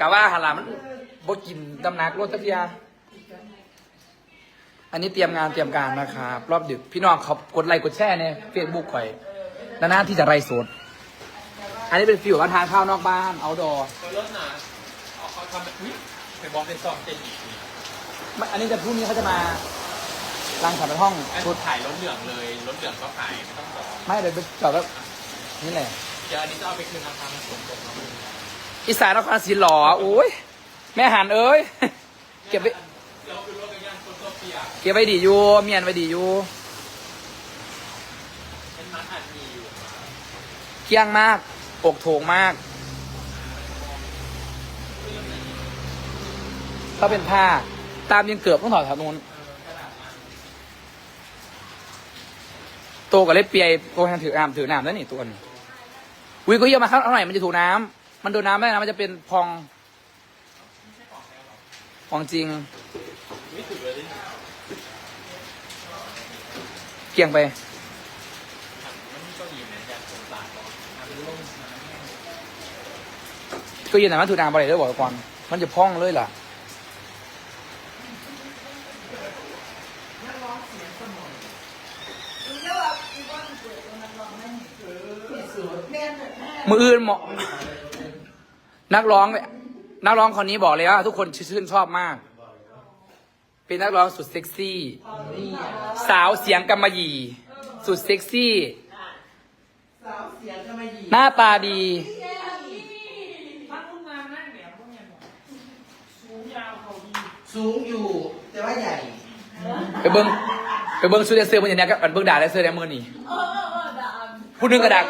กะว่าหาลามันบ่กินดำหนักรถตะเกียอันนี้เตรียมงานเตรียมการนะครับรอบดึกพี่น้องเขากดไลค์กดแชร์ในเฟซบุ๊กข่อยนานๆที่จะไรสดอันนี้เป็นฟิวว่าทานข้าวนอกบ้านเอาดอตัวรถหนาเอาเขาทำแบบอุ้ยไปบอกเป็นซองเจนอีกอันนี้จะพรุ่งนี้เขาจะมาล้างสารห้องไอ้ชุชุดดถ่ายรถเหลืองเลยรถเหลืองก็ขายไม่ต้องจอดไม่เดี๋ยวไปจอดแล้วนี่แหละเดี๋ยวอันนี้จะเอาไปคืนราคามันสูงกว่า อีสานนครศรีหล่อโอ้ยแม่หันเอ้ย เก็บไว้เดี๋ยวคือรถกระยางคนตัวเปียกเก็บไว้ดีอยู่เมียนไว้ดีอยู่เป็นมัดอัดมีอยู่เคี่ยงมากอกโถงมากก็เป็นผ้า ตามยังเกือบต้องถอดแถวนู้นโตกับเล็บเปียโตแทนถือน้ำถือน้ำแล้วนี่ตัวนี้วิก็เยี่ยมมาข้าหน่อยมันจะถูน้ำ มันโดนน้ำไม่ได้นะมันจะเป็นพองพองจริงเกี่ยงไปมันมีเก้าอี้ไหนอยากสงสารหรออะมันลงน้ำแห้งก็ยืนไหนมันถูกน้ำอะไรด้วยบอกก่อนมันจะพองเลยล่ะมืออื่นเหมาะ นักร้องเนี่ยนักร้องคนนี้บอกเลยว่าทุกคนชื่นชอบมาก เป็นนักร้องสุดเซ็กซี่ สาวเสียงกำมะหยี่ สุดเซ็กซี่สาวเสียงก็ไม่ดีหน้าตาดี สูงอยู่ แต่ว่าใหญ่ ไปเบิ้งไปเบิ้งซูเดเซอร์มันอย่างเนี้ยก็เบิ้งด่าได้เซอร์ได้มือนี่พูดนึงกระดาก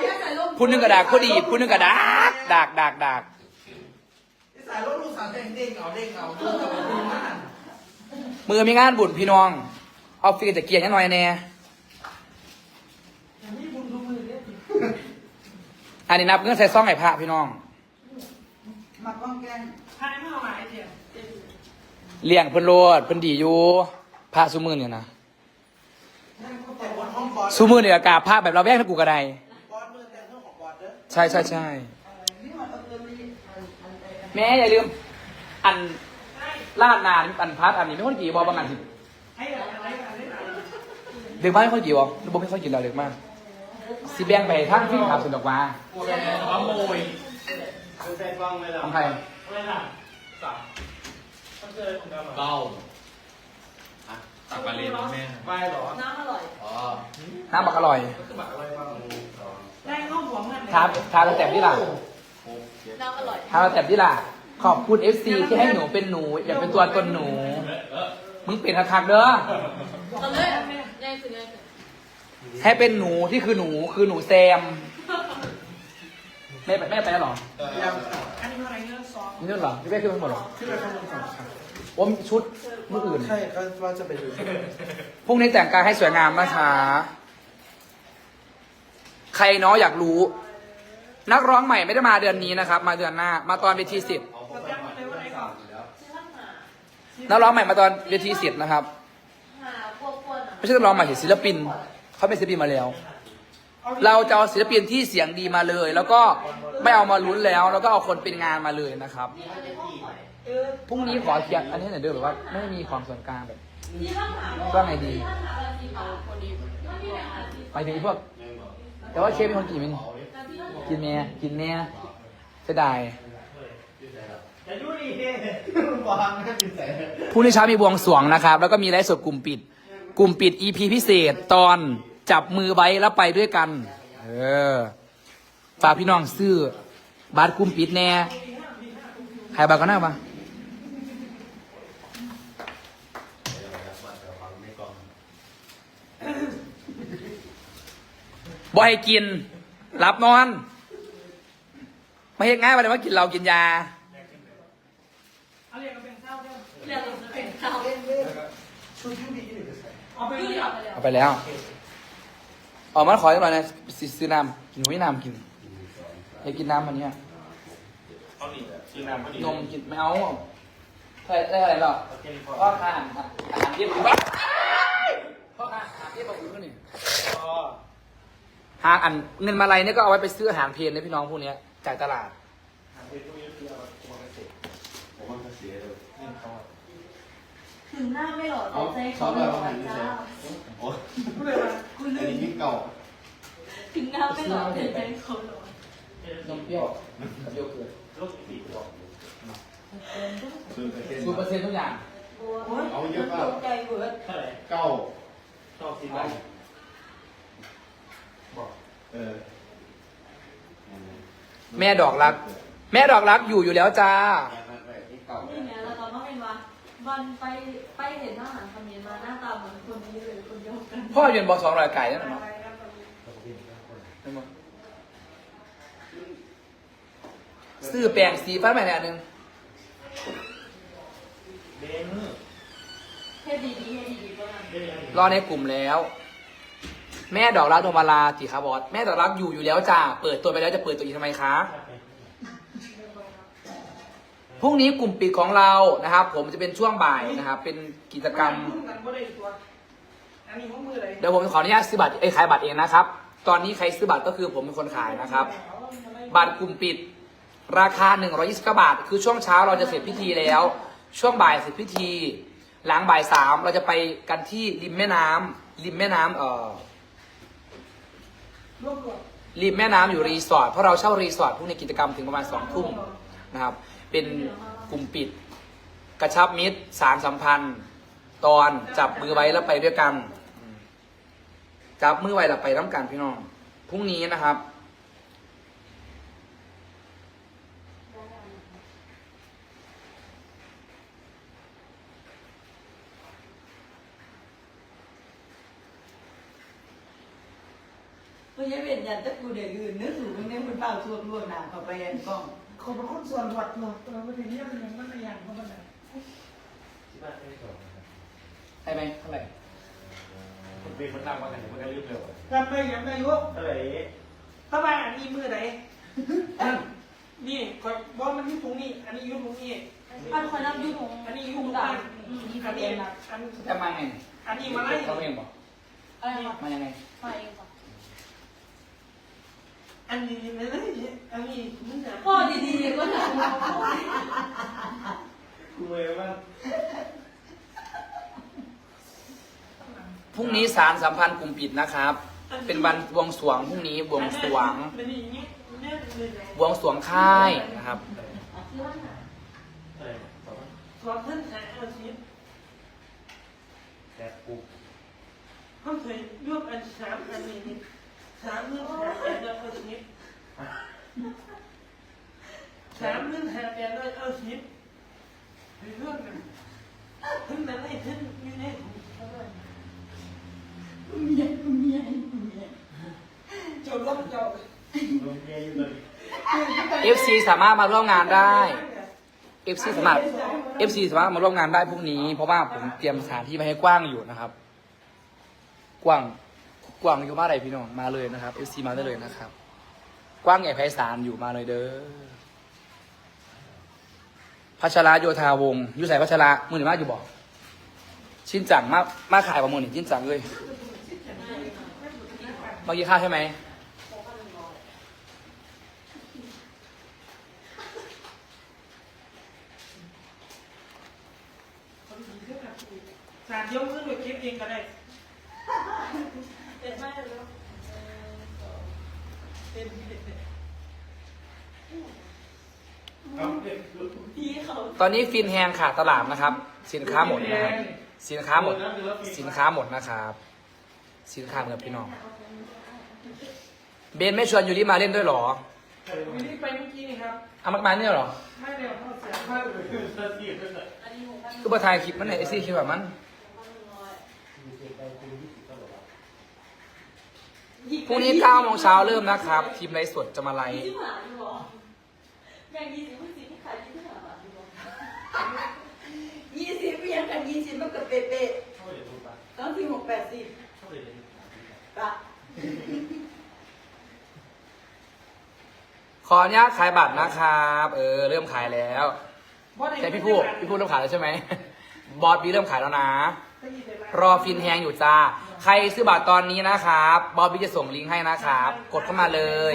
พูดนึงกระดากก็ดีพูดนึงกระดากดากดากดาก ไอ้สายรถลูกสาว เด้งเด้งเอาเด้งเอาลูกับลูมากมือมีงานบุญพี่น้องออฟฟิศจะเกียร์ยังหน่อยแน่อันนี้นับเงื่อนใส่ซ่องไห้พระพี่น้อง มาก้องแกงเลี้ยงเพิ่นโลดเพิ่นดีอยู่พระซุมือเนี่ยนะแต่บนห้องบอสซุมือเนี่ยกราบพระแบบเราแว่งทั้งกูกระไดบอสมือแต่งเครื่องของบอสเด้อใช่ใช่ใช่นี่มันเอาเงินไอ้แม่อย่าลืม อันลาดนานอันพัดอันนี้ไม่ค่อยกี่บอบางอันสิเด็กบ้านไม่ค่อยกี่บอหรือบ่ไม่ค่อยกี่เราเด็กมากสิแบ่งไปทั้งที่ขับสุดออกมาขโมยของใครเก้าอะตักบาเลนแม่ไปเหรอ น้ำอร่อย อ๋อ น้ำบักอร่อยได้ข้าวหัวมันทานทานแล้วแต่ที่ล่ะน้ำอร่อยทานแล้วแต่ที่ล่ะ ขอบคุณ FC ที่ให้หนูเป็นหนู อย่าเป็นตัวตนหนู มึงเป็นอาคักเด้อตอนเลยง่ายสุดง่ายสุดให้เป็นหนูที่คือหนูคือหนูแซมแม่ไปแม่ไปแล้วเหรอยังนี่นู่นเหรอพี่แม่ขึ้นมาหมดเหรอขึ้นไปข้างบนก่อนค่ะว่ามีชุดเมื่ออื่นใช่ก็ว่าจะไปดูพรุ่งนี้แต่งกายให้สวยงามนะคะใครเนาะอยากรู้ นักร้องใหม่ไม่ได้มาเดือนนี้นะครับ มาเดือนหน้า มาตอนเวทีสิบ นักร้องใหม่มาตอนเวทีเสิบนะครับ ไม่ใช่นักร้องใหม่ศิลปิน เขาเป็นศิลปินมาแล้ว เราจะเอาศิลปินที่เสียงดีมาเลย แล้วก็ไม่เอามาลุ้นแล้ว แล้วก็เอาคนเป็นงานมาเลยนะครับ พรุ่งนี้ขอเคลียร์อันนี้หน่อยเด้อแบบว่า ไม่มีความส่วนกลางแบบว่าไงดีไปถึงพวก แต่ว่าเชฟเป็นคนกินไหมกินเมียกินเมียเสียดาย ผู้นั่นอยู่ไหนพรุ่งนี้เช้ามีบวงสรวงนะครับ แล้วก็มีไลฟ์สดกลุ่มปิด กลุ่มปิด EP พิเศษตอนจับมือไว้แล้วไปด้วยกัน เออฝากพี่น้องซื้อบัตรกลุ่มปิดแน่ใครบัตรก็น่าปะบ่ให้กินรับนอน ไม่เห็นง่ายไปเลยว่ากินเรากินยา เรียกเป็นข้าว ชุดยูบีอยู่ไหนเอาไปเลยเอาไปเลยเอาไปแล้ว ออกมาขออีกหน่อยนะสิซื้อน้ำกินหัวน้ำกินอยากกินน้ำอันเนี้ยเอาดิชื่อน้ำพอดีนมกินไม่เอาใช่ได้อะไรหรอกพ่อค้าอาหารอาหารเทียบอยู่บ้านพ่อค้าอาหารเทียบบอกอยู่ก็นี่หาอันเงินมาลัยเนี่ยก็เอาไว้ไปซื้ออาหารเพลนนะพี่น้องพวกเนี้ยจากตลาดผมว่าเสียเลยเรื่องเขา ถึงหน้าไม่หล่อเอาแต่ใจเขาเขาหแบบล่อว่าหันไม่จ้าใช่โอ้พูดเลยว่าคุณอัลืนมนี้ยิ่งเก่า ถึงหน้าไม่หล่อแต่ใจเขาหล่อนมเปรี้ยวกับโยเกิร์ตโรคสีบอกคือเปอร์เซ็นต์สูตรเปอร์เซ็นต์ทุกอย่างเอาเยอะเปล่าใจเบิร์ดเท่าไหร่เก้าชอบสีใบบอกเออแม่ดอกรัก แม่ดอกรักอยู่อยู่แล้วจ้าเก่า นี่ไงแล้วตอนนั้นเป็น วันวันไปไปเห็นทหารคำเมียนมาหน้าตาเหมือนคนนี้เลยคนเดียวกันพ่อเรียนบอสองรอยไก่นั่นเนาะซื้อแปรงสีฟ้าใหม่ในอันหนึงเบนเท่ดีดีเท่ดีดีก็นั่นเบนรอในกลุ่มแล้ว แม่ดอกรักโทรมาลาติคาบอสแม่ดอกรักอยู่อยู่แล้วจ้าเปิดตัวไปแล้วจะเปิดตัวอีกทำไมคะ พรุ่งนี้กลุ่มปิดของเรานะครับ ผมจะเป็นช่วงบ่ายนะครับ เป็นกิจกรรมอันนี้ของมือเลยเดี๋ยวผมขออนุญาตซื้อบัตรเอ้ยขายบัตรเองนะครับ ตอนนี้ใครซื้อบัตรก็คือผมเป็นคนขายนะครับ บัตรกลุ่มปิด ราคา 129 บาท คือช่วงเช้าเราจะเสร็จพิธีแล้ว ช่วงบ่ายเสร็จพิธี หลังบ่ายสามเราจะไปกันที่ริมแม่น้ำริมแม่น้ำเอ่อรวบรวมริมแม่น้ำอยู่รีสอร์ทเพราะเราเช่ารีสอร์ทพวกนี้กิจกรรมถึงประมาณสองทุ่มนะครับ เป็นกลุ่มปิด กระชับมิตรสารสัมพันธ์ ตอนจับมือไว้แล้วไปด้วยกัน จับมือไว้แล้วไปน้ำกันพี่น้องพรุ่งนี้นะครับไม่ใช่เป็นยันตะกูเดือดอื่นนึกถึงเนี่ยคุณเปล่าชวนรวมหนาเข้าไปอันกล้อง ขอบคุณส่วนหวัดหลอดตัวประเทศนี้มันยังไม่ยังเพราะมันไหนที่บ้านไม่ได้สอนนะครับได้ไหมเท่าไหร่ผมเป็นคนดังมากันเดี๋ยวมันก็รีบเร็วจำได้ยังได้ยุกเท่าไหร่ถ้าว่าอันนี้มือไหนนี่คอยบอกมันที่ถุงนี่อันนี้ยุถุงนี่อันคนนับยุ่งอันนี้ยุยุ่ถุงงดัดังงอืมนี่อัปนระนี้เด็นนะอันจะมาไงอันนี้มาไล่เขาเองบอกอะไรนะมายังไงมาเองก่ อนอันนี้ไม่ได้อันนี้มึงจะพ่อดีๆก็หนักกูเมย์ว่าพรุ่งนี้สารสัมพันธ์กลุ่มปิดนะครับ เป็นวันบวงสรวงพรุ่งนี้บวงสรวงอันนี้อย่างนี้เนี่ยเลยบวงสรวงค่ายนะครับเท่าไรสองขอท่านแอนอาชีพแต่กู เขาเคยยกอันสามอันนี้ สามเรื่องหาแอนอาชีพสามเรื่องหาแอนอาชีพเรื่องนึงถึงนั้นไอ้ถึงอยู่ในถุงเมียเมียเมียเจ้าล้มเจ้าลงเมียอยู่เลย FC สามารถมาร่วมงานได้ FC สามารถ FC สามารถมาร่วมงานได้พรุ่งนี้ เพราะว่าผมเตรียมสถานที่ไปให้กว้างอยู่นะครับ กว้าง กวางอยู่มาไหนพี่น้องมาเลยนะครับ FC มาได้เลยนะครับ กว้างใหญ่ไพศาลอยู่มาเลยเด้อพัชระโยธาวงศ์อยู่ใส่พัชระมือหนึ่งมากอยู่บอกชินจังมามาขายประมูลนี่ชินจังเลยเมื่อกี้ค่าใช่ไหมสารยกมือหรือเก็บเองก็ได้ เป็นเอาเด็กพี่เขาตอนนี้ฟินแฮงขาดตลาดนะครับ สินค้าหมดนะครับสินค้าหมด สินค้าหมดนะครับ สินค้าหมดพี่น้อง เบนไม่ชวนยูริมาเล่นด้วยเหรอวิธีไปเมื่อกี้นี่ครับเอามากมาเนี่ยเหรอไม่เร็วเท่าเสียถ้าเป็นเสื้อสีเป็นแบบอันนี้หกพันคือประทายคลิปมันไหนไอซี่คลิปแบบมัน พรุ่งนี้9โมงเช้าเริ่มนะครับ ทีมไลฟ์สดจะมาไลยี่ฟ์สิบห้าอยู่หรอแบ่งยี่สิบยี่สิบที่ขายยี่สิบห้าบาทอยู่หรอยี่สิบเพียงกันยี่สิบมันก็เป๊ะเท่าไหร่ดูปะๆต้องที่หกแปดสิบเท่าไหร่ดูปะขออนุญาตขายบัตรนะครับ เออ เริ่มขายแล้วแต่พี่พูดพี่พูดเริ่มขายแล้วใช่ไหมบอสบีเริ่มขายแล้วนะ รอฟินแฮงอยู่จ้า ใครซื้อบัตรตอนนี้นะครับบอสบีจะส่งลิงก์ให้นะครับ กดเข้ามาเลย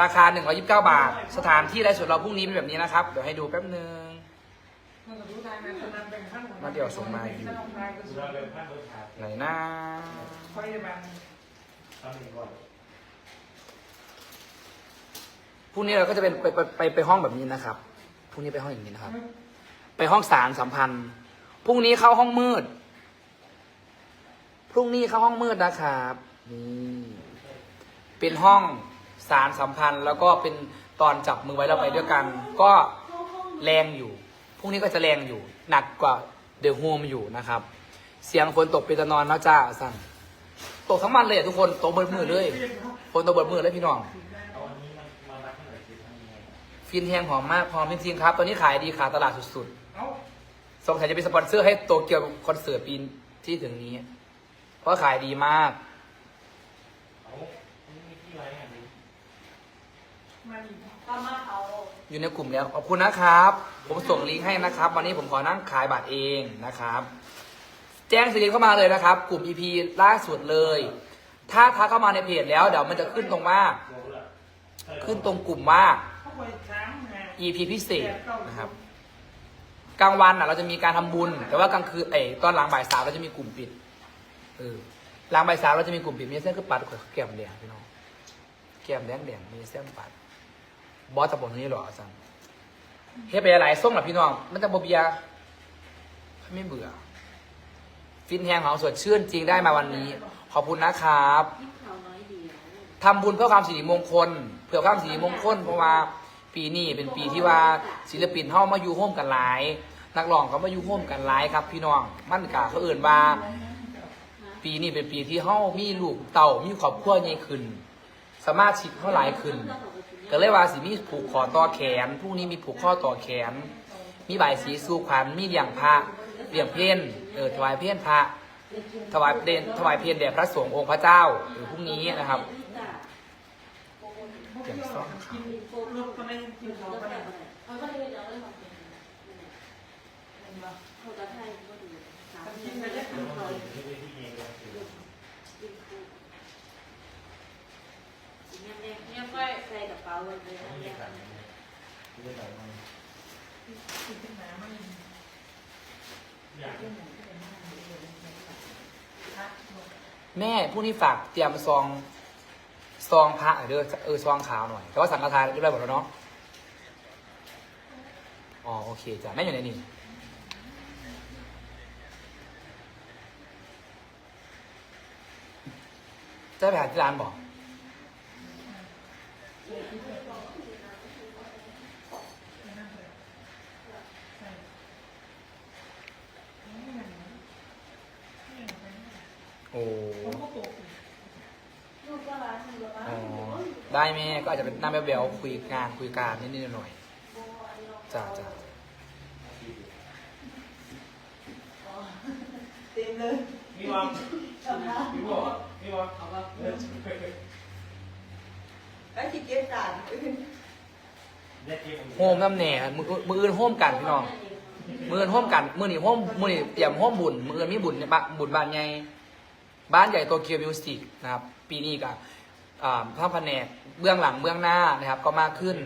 ราคา 129 บาท สถานที่ไลฟ์สดเราพรุ่งนี้เป็นแบบนี้นะครับ เดี๋ยวให้ดูแป๊บนึงมาเดี๋ยวส่งมาอยู่เราเดินข้างรถขาดไหนนะพรุ่งนี้เราก็จะเป็นไปไปไปไปห้องแบบนี้นะครับ พรุ่งนี้ไปห้องอย่างนี้นะครับ ไปห้องสารสัมพันธ์ พรุ่งนี้เข้าห้องมืด รุ่งนี้เข้าห้องมืดนะครับนี่เป็นห้องสารสัมพันธ์ แล้วก็เป็นตอนจับมือไว้แล้วไปด้วยกัน ก็แรงอยู่พรุ่งนี้ก็จะแรงอยู่ หนักกว่าเดอะโฮมอยู่นะครับ เสียงฝนตกเป็นตะนอนนะจ้าสั่นตกทั้งวันเลยอะทุกคนตกเบิดมือเลยฝนตกเบิดมือเลยพี่น้องฟินแห้งหอมมากพร้อมจริงๆครับ ตอนนี้ขายดีขาตลาดสุดๆสงสัยจะเป็นสปอนเซอร์ให้โตเกียวคอนเสิร์ตปีที่ถึงนี้ เพราะขายดีมากเอาอันนี้มีที่ไรอะนี่ก็มาเอาอยู่ในกลุ่มแล้ว ขอบคุณนะครับ ผมส่งลิงก์ให้นะครับ วันนี้ผมขอนั่งขายบัตรเองนะครับ แจ้งสิริเข้ามาเลยนะครับ กลุ่ม EP ล่าสุดเลย ถ้าทักเข้ามาในเพจแล้วเดี๋ยวมันจะขึ้นตรงว่ารู้ละขึ้นตรงกลุ่มว่าเขาไปช้างไง EP พิเศษนะครับกลางวันอะเราจะมีการทำบุญ แต่ว่ากลางคืนเอ้ยตอนหลังบ่ายสามเราจะมีกลุ่มปิด เออหลังบ่ายสามเราจะมีกลุ่มปิดมีเส้นคือปัดแก้มแดงพี่น้องแก้มแดงแดงมีเส้นปัด บอสตะบนนี้หรออาจารย์เฮ็ดไปหลายส่งหรอพี่น้อง มันจะบเบียไม่เบื่อ ฟินแหงของสดชื่นจริงได้มาวันนี้ ขอบคุณนะครับยิ่งเขาน้อยเดียวทำบุญเพื่อความสิริมงคล เพื่อความสิริมงคล เพราะว่าปีนี้เป็นปีที่ว่าศิลปินเข้ามาอยู่ร่วมกันหลาย นักร้องเขามาอยู่ร่วมกันหลายครับ พี่น้อง มั่นกาเขาเอื่นว่า ปีนี้เป็นปีที่เฮามีลูกเต่ามีครอบครัวใหญ่ขึ้นสมาชิกเขาหลายขึ้น ก็เลยว่าสิมีผูกคอต่อแขนพรุ่งนี้มีผูกข้อต่อแขน มีใบสีสู่ขวัญมีเลี้ยงพระเลี้ยงเพนเออถวายเพนพระ ถวายเพนถวายเพนแด่พระสงฆ์องค์พระเจ้าหรือพรุ่งนี้นะครับเตรียมซ่อมครับ รถก็ไม่กินเขาไป เขาก็เลยเอาเรื่องของเป็นเขาจะให้ก็ดูสามชิ้นไม่ได้ทำเลย ที่ไปที่เองเลย เนี่ย เนี่ยเนี่ยก็ใส่กระเป๋าไว้เลยไม่เนี่ยได้สั่งเลยไม่ได้สั่งมันอยากแม่พรุ่งนี้ฝากเตรียมซองซองพระหน่อยเด้อเออซองขาวหน่อย แต่ว่าสังฆทานเรียบร้อยหมดแล้วเนาะอ๋อโอเคจ้ะแม่อยู่ไหนนี่จะไปหาที่ร้านบอก โอ้ลูกก็ร้านอยู่ร้านอ๋อได้แม่ก็อาจจะเป็นหน้าแบ๊วๆคุยงานคุยการนิดๆหน่อยๆจ้าจ้าเต็มเลย มีวางมีวางมีวางเอาว่า แล้วที่เก็บการได้เกมโฮมน้ำแหน่มือมืออื่นโฮมกันพี่น้องมืออื่นโฮมกันมือนี่โฮมมือนี่เตรียมโฮมบุญมืออื่นมีบุญเนี่ยบะบุญบ้านใหญ่บ้านใหญ่โตเกียวมิวสิกนะครับ ปีนี้กับอ่าภาพแผนกเบื้องหลังเบื้องหน้านะครับ ก็มากขึ้น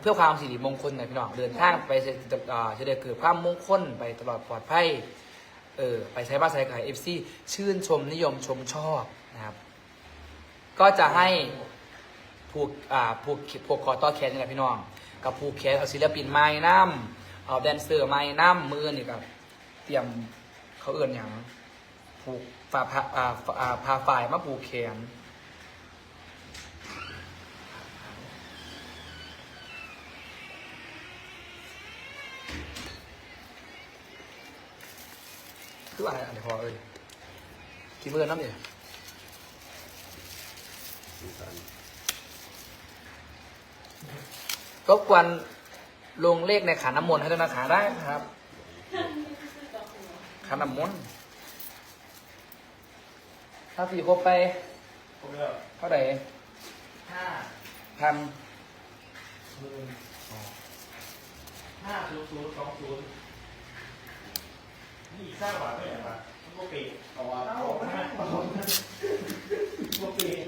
เพื่อความสิริมงคลนะพี่น้องเดินทางไปจะอ่าจะได้เกิดความมงคลไปตลอดปลอดภัยเออไปใช้บ้านใช้ขายเอฟซีชื่นชมนิยมชมชอบนะครับ ก็จะให้ ผูกอ่าผูกผูกคอต่อแขนนี่แหละพี่น้อง กับผูกแขนเอาศิลปินไม้น้ำเอาแดนเซอร์ไม้น้ำมือนี่กับเตรียมเขาเอื่นอย่างผูกฝาพาอ่าอ่าพาฝ่ายมาผูกแขนคืออะไรอะไรพอเอ้ยกินเมื่อน้ำเนี่ย รบกวนลงเลขในขันน้ำมนต์ให้ด้วยนะคะได้ครับ ขันน้ำมนต์ถ้าสี่ครบไปเท่าไหร่ห้าพันห้าศูนย์ศูนย์สองศูนย์นี่สร้างบาทไม่ไหนบาทมันก็เปย์เอาว่าเอาห้าเอาก็เปย์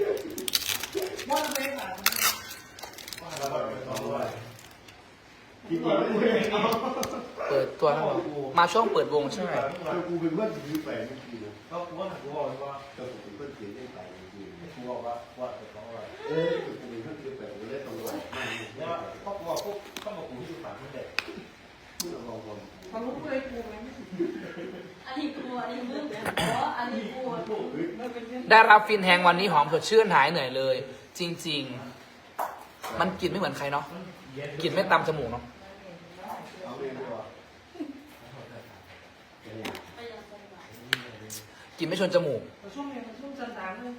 ว่าทำไม แบบว่าเราแบบสองร้อยกินก่อนไม่ได้เอาเปิดตัวแล้วเหรอมาช่วงเปิดวงใช่กูเป็นเพื่อนที่ไปเมื่อกี้นะก็กูว่ากูบอกว่าแต่ผมเป็นเพื่อนที่ได้ไปเมื่อกี้กูบอกว่าว่าแต่เขาว่าเออกูเป็นเพื่อนที่ไปกูได้ตรงวันมากแล้วพ่อกูบอกพวกข้ามากูที่ดูปากมันเด็กที่เราลองคนเขารู้เลยกูไหมอันนี้กลัวอันนี้มึงเพราะอันนี้กลัวมันเป็นเรื่องได้รับฟินแฮงวันนี้หอมสดชื่นหายเหนื่อยเลย จริง ๆ มันกลิ่นไม่เหมือนใครเนาะกลิ่นไม่ตามจมูกเนาะเอาเรียนดีกว่าไปยังไงวะกลิ่นไม่ชนจมูกช่วงนี้มันช่วงจันทร์เลย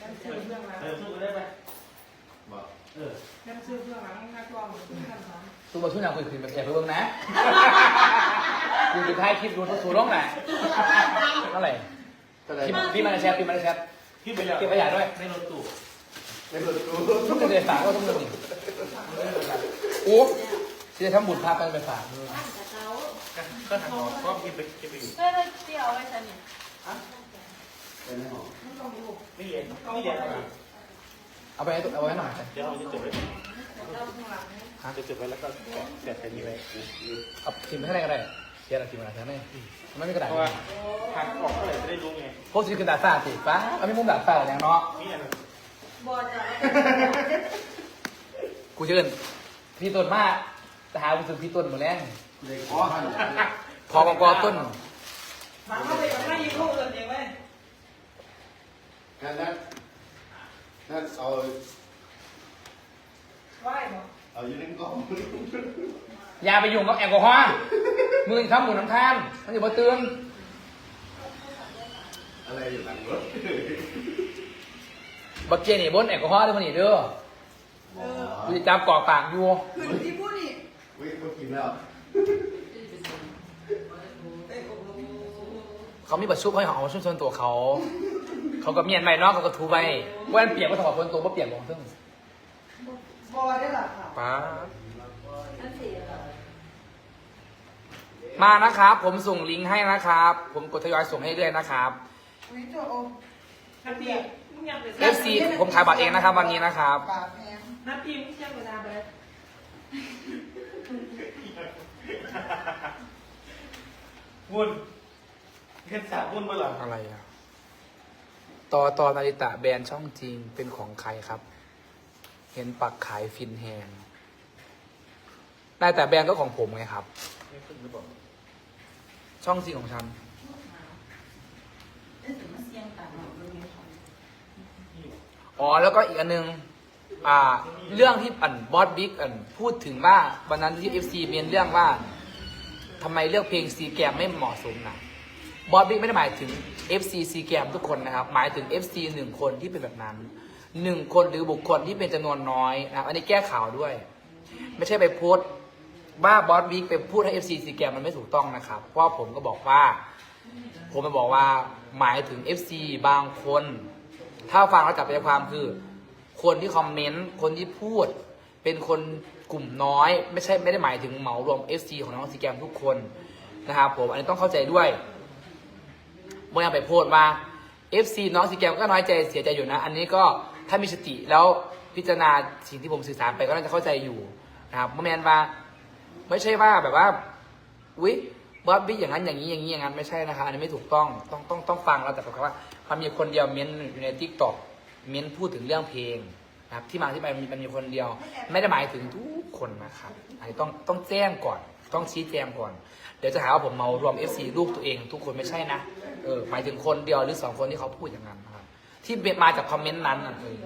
นั่นซื้อเรื่องล้างเออสู้กันได้ไหมบอกเออนั่นซื้อเรื่องล้างหน้ากล้องช่วงจันทร์ตัวบอลทุนยางคุยคืนแบบแอบไปเบิ่งนะคุณจะท้ายคลิปดูสูร้องไหนเท่าไหร่ก็ได้คลิปพี่มาในแชทพี่มาในแชทพี่ไปแล้วเก็บขยะด้วยในรถตู้ ในเปิดตู้ทุกคนเลยฝากก็ต้องเรื่องนี้โอ้ที่จะทำบุญพาไปไปฝากบ้านกับเขาก็ทางออกก็กินไปกินไปอยู่เฮ้ยเดี๋ยวเอาไว้ฉันนี่เป็นห้องไม่เย็นไม่เย็นอะไรเอาไปให้ตัวเอาไว้หน่อยเดี๋ยวเราจะจบไว้เราข้างหลังเนี่ยจะจบไว้แล้วก็แกะแค่นี้ไว้เอาพิมพ์ให้ได้ก็ได้เขียนอะไรพิมพ์อะไรแค่นั้นไม่มีกระดาษเพราะว่าทางออกเท่าไหร่จะได้รู้ไงพวกซีคือกระดาษฟ้าสิฟ้าเอาไม่มุมดาษฟ้าอย่างเนาะนี่อัน บอลจะกูเชิญพี่ต้นมาจะหาบุญพี่ต้นหมดแล้วในข้อหันพอกอกอต้นมาเข้าไปกับหน้ายิ้มเขาเอิญเองเว้ยนั่นนั่นนั่นเอาไหว้หมอเอาอยู่ในกล้องอย่าไปยุ่งกับแอลกอฮอล์มือทำบุญน้ำทานมันอยู่บนเตือนอะไรอยู่หลังรถ บักเจนี่บนแอลกอฮอล์ด้วยมันนี่เด้อเออกูจะจับกรอกปากอยู่คือที่พูดนี่วิ่งมากินแล้วเขามีประชุมให้ของชุมชนตัวเขา เขากับเมียนใหม่เนอกเขาก็ทูไปว่าเปียกก็ถอดคนตัวว่าเปียกของซึ่งบอได้หรอค่ะป้านั่นสิมานะครับ ผมส่งลิงก์ให้นะครับ ผมกดทยอยส่งให้เรื่อยนะครับวิจโอน้ำพี่มึงยั งไป FC ผมขายบัตรเองนะครับวันนี้นะครับปากแพงน้ำพี่มึงยังเวลาไปวุ่นเงินสามวุ่นเมื่อไหร่อะไรอะต่อต่อนาริตะแบรนด์ช่องจริงเป็นของใครครับ เห็นปักขายฟินแฮงได้แต่แบรนด์ก็ของผมไงครับ ไม่ขึ้นหรือเปล่าช่องจริงของฉัน เอ๊ะแต่มันเสียงต่างหากเลยเนี่ยค่ะ อ๋อแล้วก็อีกอันนึงอ่าเรื่องที่อันบอสบิ๊กอันพูดถึงว่าวันนั้นที่เอฟซีเมียนเรื่องว่าทำไมเลือกเพลงซีแกมไม่เหมาะสมนะบอสบิ๊กไม่ได้หมายถึง FC ซีแกมทุกคนนะครับ หมายถึง FC หนึ่งคนที่เป็นแบบนั้นหนึ่งคนหรือบุคคลที่เป็นจำนวนน้อยนะครับอันนี้แก้ข่าวด้วย ไม่ใช่ไปโพสต์ว่าบอสบิ๊กไปพูดให้ FC ซีแกมมันไม่ถูกต้องนะครับ เพราะผมก็บอกว่า ผมไปบอกว่าหมายถึง FC บางคน ถ้าฟังแล้วจับใจความคือ คนที่คอมเมนต์คนที่พูด เป็นคนกลุ่มน้อย ไม่ใช่ไม่ได้หมายถึงเหมารวม FC ของน้องซีแกมทุกคนนะครับผมอันนี้ต้องเข้าใจด้วยเมื่อไปโพสต์ว่า FC น้องซีแกมก็น้อยใจเสียใจอยู่นะ อันนี้ก็ถ้ามีสติแล้วพิจารณาสิ่งที่ผมสื่อสารไปก็น่าจะเข้าใจอยู่นะครับเมื่อแมนว่า ไม่ใช่ว่าแบบว่าอุ๊ยบอสบิ๊กอย่างนั้นอย่างนี้อย่างนี้อย่างนั้นไม่ใช่นะคะอันนี้ไม่ถูกต้องต้องต้องต้องฟังแล้วแต่ปรากว่า มันมีคนเดียวเม้นอยู่ในทิกตอกเม้นพูดถึงเรื่องเพลงนะครับ ที่มาที่ไปมันมีคนเดียว ไม่ได้หมายถึงทุกคนนะครับอันนี้ต้องต้องแจ้งก่อน ต้องชี้แจงก่อน เดี๋ยวจะหาว่าผมเมารวม FC ลูกตัวเอง ทุกคนไม่ใช่นะเออหมายถึงคนเดียวหรือสองคนที่เขาพูดอย่างนั้นนะครับที่มาจากคอมเมนต์นั้นนะเออ